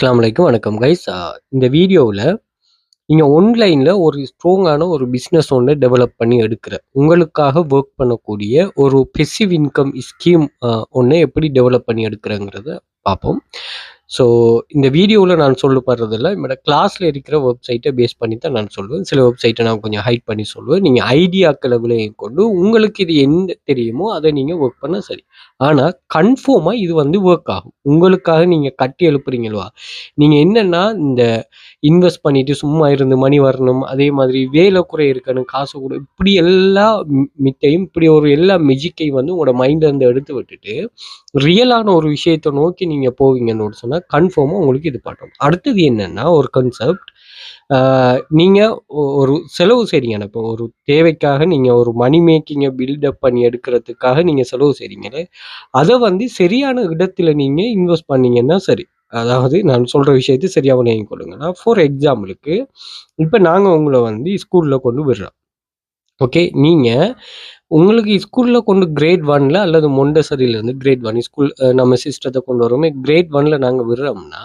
அஸ்ஸலாமு வணக்கம் கைஸ். இந்த வீடியோவுல நீங்க ஒன்லைனில் ஒரு ஸ்ட்ராங்கான ஒரு பிசினஸ் ஒண்ணு டெவலப் பண்ணி எடுக்கிற, உங்களுக்காக வொர்க் பண்ணக்கூடிய ஒரு பெசிவ் இன்கம் ஸ்கீம் ஒன்று ஒண்ணு எப்படி டெவலப் பண்ணி எடுக்கிறேங்கிறத பார்ப்போம். ஸோ இந்த வீடியோவில் நான் சொல்லப்படுறதெல்லாம் என்னோட கிளாஸில் இருக்கிற வெப்சைட்டை பேஸ் பண்ணி தான் நான் சொல்லுவேன். சில வெப்சைட்டை நான் கொஞ்சம் ஹைட் பண்ணி சொல்லுவேன். நீங்கள் ஐடியாக்கள விலையும் கொண்டு உங்களுக்கு இது என்ன தெரியுமோ அதை நீங்கள் ஒர்க் பண்ணால் சரி. ஆனால் கன்ஃபார்மாக இது வந்து ஒர்க் ஆகும். உங்களுக்காக நீங்கள் கட்டி எழுப்புறீங்களா, நீங்கள் என்னென்னா இந்த இன்வெஸ்ட் பண்ணிவிட்டு சும்மா இருந்து மணி வரணும், அதே மாதிரி வேலை குறை இருக்கணும், காசு கூட இப்படி எல்லா மித்தையும் இப்படி ஒரு எல்லா மெஜிக்கையும் வந்து உங்களோட மைண்ட்லேருந்து எடுத்து விட்டுட்டு, ரியலான ஒரு விஷயத்தை நோக்கி நீங்கள் போவீங்கன்னு சொன்னால் கன்ஃபார்மாக உங்களுக்கு இது படும். அடுத்தது என்னென்னா ஒரு கன்செப்ட் நீங்கள் ஒ ஒரு செலவு செய்றீங்க. இப்போ ஒரு தேவைக்காக நீங்கள் ஒரு மணி மேக்கிங்கை பில்டப் பண்ணி எடுக்கிறதுக்காக நீங்கள் செலவு செய்றீங்களே, அதை வந்து சரியான இடத்துல நீங்கள் இன்வெஸ்ட் பண்ணீங்கன்னா சரி. அதாவது நான் சொல்கிற விஷயத்த சரியாக விளங்கிக் கொடுங்கன்னா ஃபார் எக்ஸாம்பிளுக்கு இப்போ நாங்கள் உங்களை வந்து ஸ்கூலில் கொண்டு விடுறோம். ஓகே. நீங்கள் உங்களுக்கு ஸ்கூலில் கொண்டு கிரேட் ஒனில் அல்லது மொண்டசரியிலேருந்து கிரேட் ஒன் ஸ்கூல் நம்ம சிஸ்டத்தை கொண்டு வரோமே, கிரேட் ஒனில் நாங்கள் விடுறோம்னா,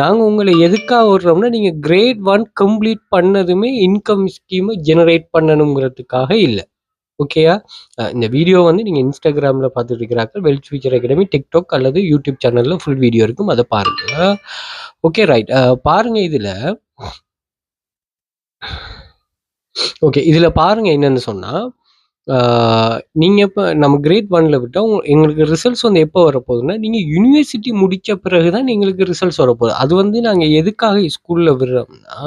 நாங்கள் உங்களை எதுக்காக விடுறோம்னா, நீங்கள் கிரேட் ஒன் கம்ப்ளீட் பண்ணதுமே இன்கம் ஸ்கீமை ஜெனரேட் பண்ணணுங்கிறதுக்காக இல்லை ஓகேயா? இந்த வீடியோ வந்து நீங்கள் இன்ஸ்டாகிராமில் பார்த்துட்டு இருக்கிறார்கள். வெல்த் ஃபியூச்சர் அகாடமி, டிக்டாக் அல்லது யூடியூப் சேனலில் ஃபுல் வீடியோ இருக்கும். அதை பாருங்கள் ஓகே ரைட். பாருங்கள் இதில் ஓகே. இதில் பாருங்கள் என்னன்னு சொன்னால் நீங்கள் இப்போ நம்ம கிரேட் ஒனில் விட்டால் எங்களுக்கு ரிசல்ட்ஸ் வந்து எப்போ வரப்போகுதுன்னா, நீங்கள் யுனிவர்சிட்டி முடித்த பிறகு தான் எங்களுக்கு ரிசல்ட்ஸ் வரப்போகுது. அது வந்து நாங்கள் எதுக்காக ஸ்கூலில் விடுறோம்னா,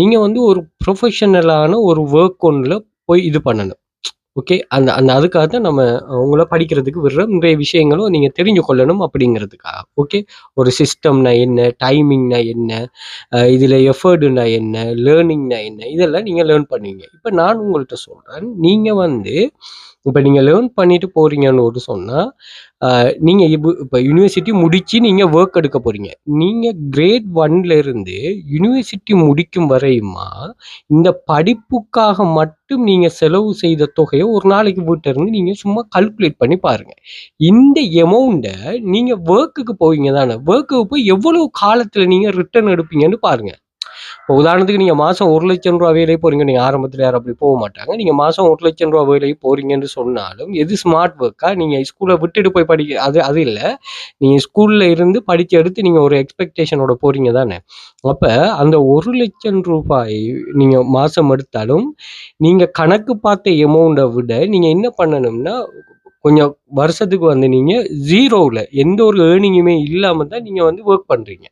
நீங்கள் வந்து ஒரு ப்ரொஃபஷனலான ஒரு ஒர்க் ஒன்றில் போய் இது பண்ணணும். ஓகே. அந்த அந்த அதுக்காக தான் நம்ம உங்களை படிக்கிறதுக்கு விடுற நிறைய விஷயங்களும் நீங்கள் தெரிஞ்சு கொள்ளணும் அப்படிங்கிறதுக்காக. ஓகே. ஒரு சிஸ்டம்னா என்ன? டைமிங்னா என்ன? இதில் எஃபர்டுனா என்ன? லேர்னிங்னா என்ன? இதெல்லாம் நீங்கள் லேர்ன் பண்ணுவீங்க. இப்போ நான் உங்கள்கிட்ட சொல்கிறேன் நீங்கள் வந்து இப்போ நீங்கள் லேர்ன் பண்ணிட்டு போகிறீங்கன்னு ஒரு சொன்னால் நீங்கள் இப்போ இப்பு இப்ப யுனிவர்சிட்டி முடிச்சு நீங்க எடுக்க போகிறீங்க நீங்கள் கிரேட் 1ல இருந்து யுனிவர்சிட்டி முடிக்கும் வரையுமா, இந்த படிப்புக்காக மட்டும் நீங்கள் செலவு செய்த தொகையை ஒரு நாளைக்கு வீட்ல இருந்து நீங்கள் சும்மா கல்குலேட் பண்ணி பாருங்கள் இந்த எமௌண்ட்டை நீங்கள் ஒர்க்குக்கு போவீங்க தானே, ஒர்க்குக்கு போய் எவ்வளோ காலத்தில் நீங்கள் ரிட்டர்ன் எடுப்பீங்கன்னு பாருங்கள் இப்போ உதாரணத்துக்கு நீங்க மாசம் ரூ. 1,00,000 வேலைக்கு போறீங்க. நீங்க ஆரம்பத்தில் யாரும் அப்படி போக மாட்டாங்க. நீங்க மாசம் ரூ. 1,00,000 வேலைக்கு போறீங்கன்னு சொன்னாலும், எது ஸ்மார்ட் ஒர்க்காக நீங்கள் ஸ்கூலை விட்டுட்டு போய் படிக்க அது அது இல்லை நீங்கள் ஸ்கூலில் இருந்து படிச்சு எடுத்து நீங்கள் ஒரு எக்ஸ்பெக்டேஷனோட போகிறீங்க தானே. அப்போ அந்த ஒரு லட்சம் ரூபாய் நீங்கள் மாதம் எடுத்தாலும், நீங்கள் கணக்கு பார்த்த எமௌண்ட்டை விட நீங்கள் என்ன பண்ணணும்னா, கொஞ்சம் வருஷத்துக்கு வந்து நீங்கள் ஜீரோவில் எந்த ஒரு ஏர்னிங்குமே இல்லாமல் தான் நீங்கள் வந்து ஒர்க் பண்ணுறீங்க